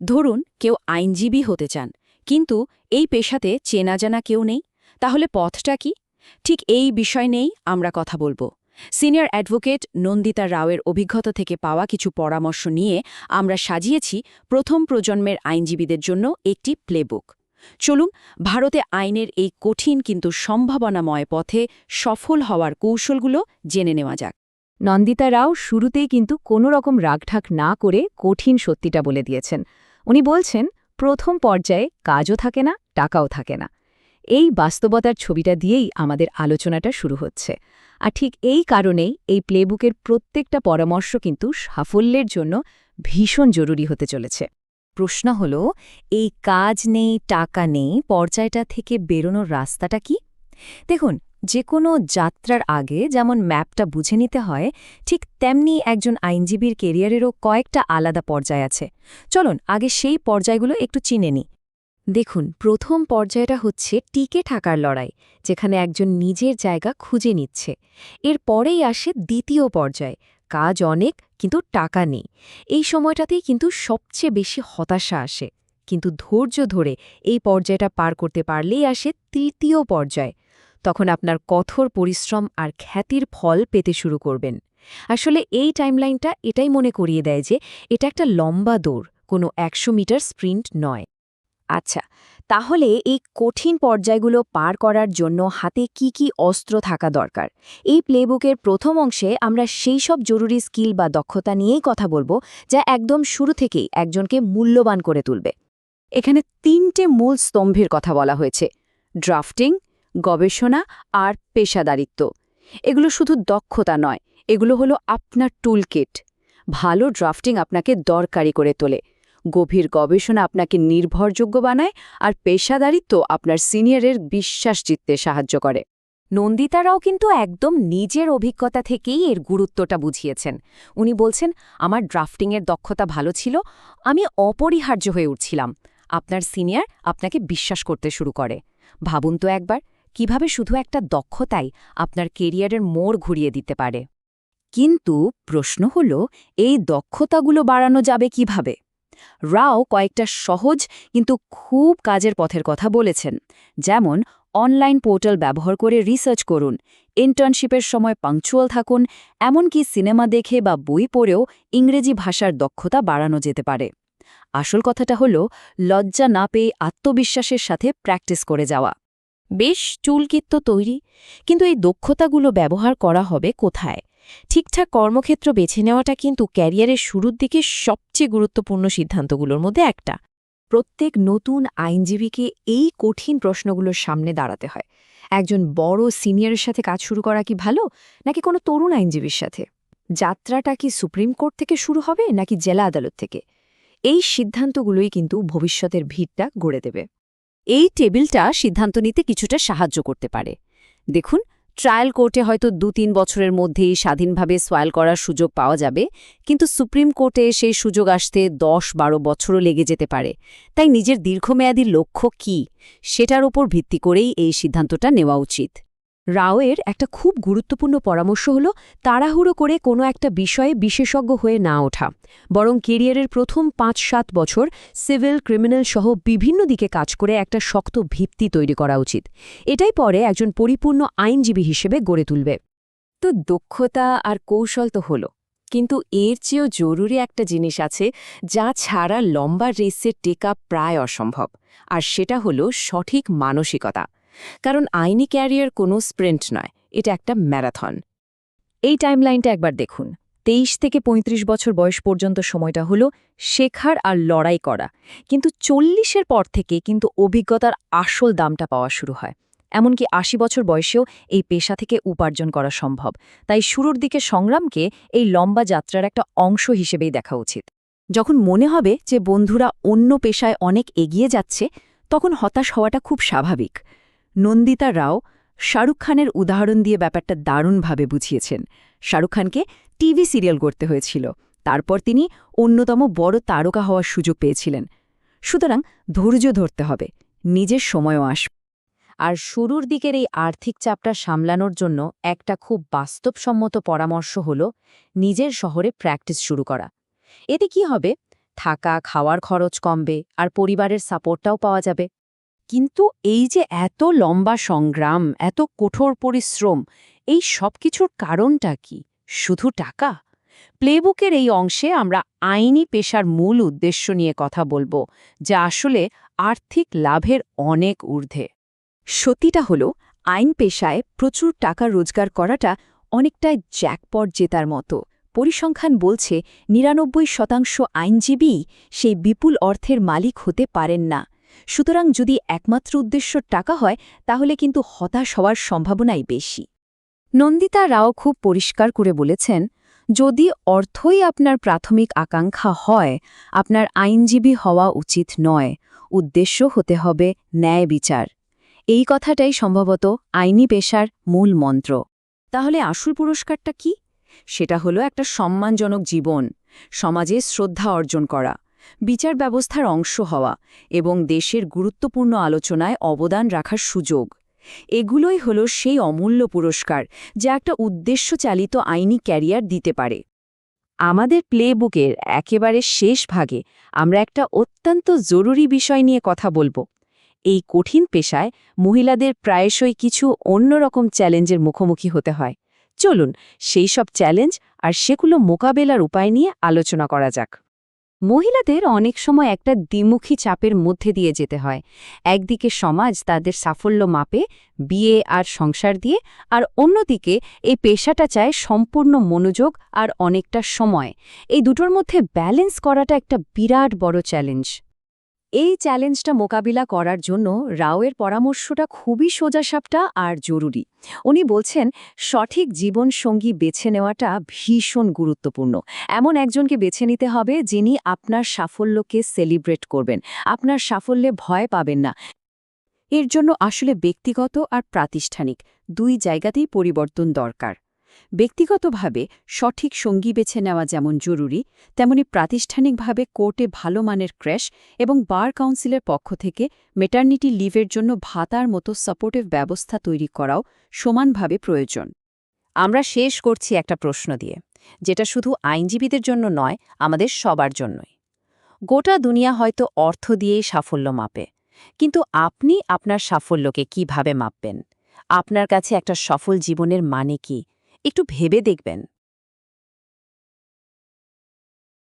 ধরুন, কেউ আইনজীবী হতে চান, কিন্তু এই পেশাতে চেনা জানা কেউ নেই, তাহলে পথটা কি? ঠিক এই বিষয় নেই আমরা কথা বলব। সিনিয়র অ্যাডভোকেট নন্দিতা রাওয়ের অভিজ্ঞতা থেকে পাওয়া কিছু পরামর্শ নিয়ে আমরা সাজিয়েছি প্রথম প্রজন্মের আইনজীবীদের জন্য একটি প্লেবুক। চলুন, ভারতে আইনের এই কঠিন কিন্তু সম্ভাবনাময় পথে সফল হওয়ার কৌশলগুলো জেনে নেওয়া যাক। নন্দিতা রাও শুরুতেই কিন্তু কোনো রকম রাগঢাক না করে কঠিন সত্যিটা বলে দিয়েছেন। উনি বলছেন, প্রথম পর্যায়ে কাজও থাকে না, টাকাও থাকে না। এই বাস্তবতার ছবিটা দিয়েই আমাদের আলোচনাটা শুরু হচ্ছে। আর ঠিক এই কারণেই এই প্লেবুকের প্রত্যেকটা পরামর্শ কিন্তু সাফল্যের জন্য ভীষণ জরুরি হতে চলেছে। প্রশ্ন হল, এই কাজ নেই, টাকা নেই, পর্যায়টা থেকে বেরোনোর রাস্তাটা কি? দেখুন যে কোনো যাত্রার আগে যেমন ম্যাপটা বুঝে নিতে হয়, ঠিক তেমনি একজন আইনজীবীর কেরিয়ারেরও কয়েকটা আলাদা পর্যায় আছে। চলুন, আগে সেই পর্যায়গুলো একটু চিনে নিই। দেখুন, প্রথম পর্যায়টা হচ্ছে টিকে থাকার লড়াই, যেখানে একজন নিজের জায়গা খুঁজে নিচ্ছে। এর পরেই আসে দ্বিতীয় পর্যায়, কাজ অনেক, কিন্তু টাকা নেই। এই সময়টাতেই কিন্তু সবচেয়ে বেশি হতাশা আসে। কিন্তু ধৈর্য ধরে এই পর্যায়টা পার করতে পারলেই আসে তৃতীয় পর্যায়। তখন আপনার কঠোর পরিশ্রম আর খ্যাতির ফল পেতে শুরু করবেন। আসলে এই টাইমলাইনটা এটাই মনে করিয়ে দেয় যে এটা একটা লম্বা দৌড়, কোনো একশো মিটার স্প্রিন্ট নয়। আচ্ছা তাহলে এই কঠিন পর্যায়গুলো পার করার জন্য হাতে কি কি অস্ত্র থাকা দরকার? এই প্লেবুকের প্রথম অংশে আমরা সেই সব জরুরি স্কিল বা দক্ষতা নিয়েই কথা বলব যা একদম শুরু থেকেই একজনকে মূল্যবান করে তুলবে। এখানে তিনটে মূল স্তম্ভের কথা বলা হয়েছে। ড্রাফটিং গবেষণা আর পেশাদারিত্ব। এগুলো শুধু দক্ষতা নয়, এগুলো হলো আপনার টুলকিট ভালো ড্রাফটিং আপনাকে দরকারি করে তোলে। গভীর গবেষণা আপনাকে নির্ভরযোগ্য বানায় আর পেশাদারিত্ব আপনার সিনিয়রের বিশ্বাস জিততে সাহায্য করে। নন্দিতারাও কিন্তু একদম নিজের অভিজ্ঞতা থেকেই এর গুরুত্বটা বুঝিয়েছেন। উনি বলছেন, আমার ড্রাফটিংয়ের দক্ষতা ভালো ছিল, আমি অপরিহার্য হয়ে উঠছিলাম। আপনার সিনিয়র আপনাকে বিশ্বাস করতে শুরু করে। ভাবুন তো একবার কীভাবে শুধু একটা দক্ষতাই আপনার কেরিয়ারের মোড় ঘুরিয়ে দিতে পারে? কিন্তু প্রশ্ন হল, এই দক্ষতাগুলো বাড়ানো যাবে কীভাবে? রাও কয়েকটা সহজ কিন্তু খুব কাজের পথের কথা বলেছেন। যেমন, অনলাইন পোর্টাল ব্যবহার করে রিসার্চ করুন, ইন্টার্নশিপের সময় পাংচুয়াল থাকুন, এমনকি সিনেমা দেখে বা বই পড়েও ইংরেজি ভাষার দক্ষতা বাড়ানো যেতে পারে। আসল কথাটা হল, লজ্জা না পেয়ে আত্মবিশ্বাসের সাথে প্র্যাকটিস করে যাওয়া। বেশ চুলকিত তো তৈরি, কিন্তু এই দক্ষতাগুলো ব্যবহার করা হবে কোথায়? ঠিকঠাক কর্মক্ষেত্র বেছে নেওয়াটা কিন্তু ক্যারিয়ারের শুরুর দিকে সবচেয়ে গুরুত্বপূর্ণ সিদ্ধান্তগুলোর মধ্যে একটা। প্রত্যেক নতুন আইনজীবীকে এই কঠিন প্রশ্নগুলোর সামনে দাঁড়াতে হয়। একজন বড় সিনিয়রের সাথে কাজ শুরু করা কি ভালো, নাকি কোনো তরুণ আইনজীবীর সাথে? যাত্রাটা কি সুপ্রিম কোর্ট থেকে শুরু হবে, নাকি জেলা আদালত থেকে? এই সিদ্ধান্তগুলোই কিন্তু ভবিষ্যতের ভিড়টা গড়ে দেবে। এই টেবিলটা সিদ্ধান্ত নিতে কিছুটা সাহায্য করতে পারে। দেখুন, ট্রায়াল কোর্টে হয়তো দু তিন বছরের মধ্যেই স্বাধীনভাবে সোয়াল করার সুযোগ পাওয়া যাবে, কিন্তু সুপ্রিম কোর্টে সেই সুযোগ আসতে দশ বারো বছরও লেগে যেতে পারে। তাই নিজের দীর্ঘমেয়াদী লক্ষ্য কি? সেটার ওপর ভিত্তি করেই এই সিদ্ধান্তটা নেওয়া উচিত। রাওয়ের একটা খুব গুরুত্বপূর্ণ পরামর্শ হল তাড়াহুড়ো করে কোনো একটা বিষয়ে বিশেষজ্ঞ হয়ে না ওঠা, বরং কেরিয়ারের প্রথম পাঁচ সাত বছর সিভিল, ক্রিমিনাল সহ বিভিন্ন দিকে কাজ করে একটা শক্ত ভিত্তি তৈরি করা উচিত। এটাই পরে একজন পরিপূর্ণ আইনজীবী হিসেবে গড়ে তুলবে। তো দক্ষতা আর কৌশল তো হলো, কিন্তু এর চেয়েও জরুরি একটা জিনিস আছে যা ছাড়া লম্বা রেসে টেকা প্রায় অসম্ভব, আর সেটা হলো সঠিক মানসিকতা। কারণ আইনি ক্যারিয়ার কোনো স্প্রিন্ট নয়, এটা একটা ম্যারাথন। এই টাইমলাইনটা একবার দেখুন। তেইশ থেকে ৩৫ বছর বয়স পর্যন্ত সময়টা হলো শেখার আর লড়াই করা। কিন্তু চল্লিশের পর থেকে কিন্তু অভিজ্ঞতার আসল দামটা পাওয়া শুরু হয়। এমনকি আশি বছর বয়সেও এই পেশা থেকে উপার্জন করা সম্ভব। তাই শুরুর দিকে সংগ্রামকে এই লম্বা যাত্রার একটা অংশ হিসেবেই দেখা উচিত। যখন মনে হবে যে বন্ধুরা অন্য পেশায় অনেক এগিয়ে যাচ্ছে, তখন হতাশ হওয়াটা খুব স্বাভাবিক। নন্দিতা রাও শাহরুখ খানের উদাহরণ দিয়ে ব্যাপারটা দারুণভাবে বুঝিয়েছেন। শাহরুখ খানকে টিভি সিরিয়াল করতে হয়েছিল। তারপর তিনি অন্যতম বড় তারকা হওয়ার সুযোগ পেয়েছিলেন। সুতরাং ধৈর্য ধরতে হবে, নিজের সময়ও আস আর শুরুর দিকের এই আর্থিক চাপটা সামলানোর জন্য একটা খুব বাস্তবসম্মত পরামর্শ হল নিজের শহরে প্র্যাকটিস শুরু করা। এতে কি হবে? থাকা, খাওয়ার খরচ কমবে, আর পরিবারের সাপোর্টটাও পাওয়া যাবে। কিন্তু এই যে এত লম্বা সংগ্রাম, এত কঠোর পরিশ্রম, এই সব কিছুর কারণটা কি? শুধু টাকা? প্লেবুকের এই অংশে আমরা আইনি পেশার মূল উদ্দেশ্য নিয়ে কথা বলব, যা আসলে আর্থিক লাভের অনেক ঊর্ধ্বে। সত্যিটা হলো, আইন পেশায় প্রচুর টাকা রোজগার করাটা অনেকটাই জ্যাকপট জেতার মতো। পরিসংখ্যান বলছে, নিরানব্বই শতাংশ আইনজীবী সেই বিপুল অর্থের মালিক হতে পারেন না। সুতরাং যদি একমাত্র উদ্দেশ্য টাকা হয়, তাহলে কিন্তু হতাশ হওয়ার সম্ভাবনাই বেশি। নন্দিতা রাও খুব পরিষ্কার করে বলেছেন, যদি অর্থই আপনার প্রাথমিক আকাঙ্ক্ষা হয়, আপনার আইনজীবী হওয়া উচিত নয়। উদ্দেশ্য হতে হবে ন্যায় বিচার। এই কথাটাই সম্ভবত আইনি পেশার মূল মন্ত্র। তাহলে আসল পুরস্কারটা কি? সেটা হলো একটা সম্মানজনক জীবন, সমাজে শ্রদ্ধা অর্জন করা। বিচার ব্যবস্থার অংশ হওয়া এবং দেশের গুরুত্বপূর্ণ আলোচনায় অবদান রাখার সুযোগ। এগুলোই হলো সেই অমূল্য পুরস্কার যা একটা উদ্দেশ্যচালিত আইনি ক্যারিয়ার দিতে পারে। আমাদের প্লেবুকের একেবারে শেষ ভাগে আমরা একটা অত্যন্ত জরুরি বিষয় নিয়ে কথা বলব। এই কঠিন পেশায় মহিলাদের প্রায়শই কিছু অন্যরকম চ্যালেঞ্জের মুখোমুখি হতে হয়। চলুন, সেই সব চ্যালেঞ্জ আর সেগুলো মোকাবেলার উপায় নিয়ে আলোচনা করা যাক। মহিলাদের অনেক সময় একটা দ্বিমুখী চাপের মধ্যে দিয়ে যেতে হয়। একদিকে সমাজ তাদের সাফল্য মাপে, বিয়ে আর সংসার দিয়ে, আর অন্যদিকে এই পেশাটা চায় সম্পূর্ণ মনোযোগ আর অনেকটা সময়। এই দুটোর মধ্যে ব্যালেন্স করাটা একটা বিরাট বড় চ্যালেঞ্জ। এই চ্যালেঞ্জটা মোকাবিলা করার জন্য রাওয়ের পরামর্শটা খুবই সোজাসাপটা আর জরুরি। উনি বলছেন, সঠিক জীবনসঙ্গী বেছে নেওয়াটা ভীষণ গুরুত্বপূর্ণ। এমন একজনকে বেছে নিতে হবে যিনি আপনার সাফল্যকে সেলিব্রেট করবেন। আপনার সাফল্যে ভয় পাবেন না। এর জন্য আসলে ব্যক্তিগত আর প্রাতিষ্ঠানিক, দুই জায়গাতেই পরিবর্তন দরকার। ব্যক্তিগতভাবে সঠিক সঙ্গী বেছে নেওয়া যেমন জরুরি, তেমনি প্রাতিষ্ঠানিকভাবে কোর্টে ভালো মানের ক্র্যাশ এবং বার কাউন্সিলের পক্ষ থেকে মেটার্নিটি লিভের জন্য ভাতার মতো সাপোর্টিভ ব্যবস্থা তৈরি করাও সমানভাবে প্রয়োজন। আমরা শেষ করছি একটা প্রশ্ন দিয়ে, যেটা শুধু আইনজীবীদের জন্য নয়, আমাদের সবার জন্যই। গোটা দুনিয়া হয়তো অর্থ দিয়েই সাফল্য মাপে, কিন্তু আপনি আপনার সাফল্যকে কীভাবে মাপবেন? আপনার কাছে একটা সফল জীবনের মানে কি? একটু ভেবে দেখবেন।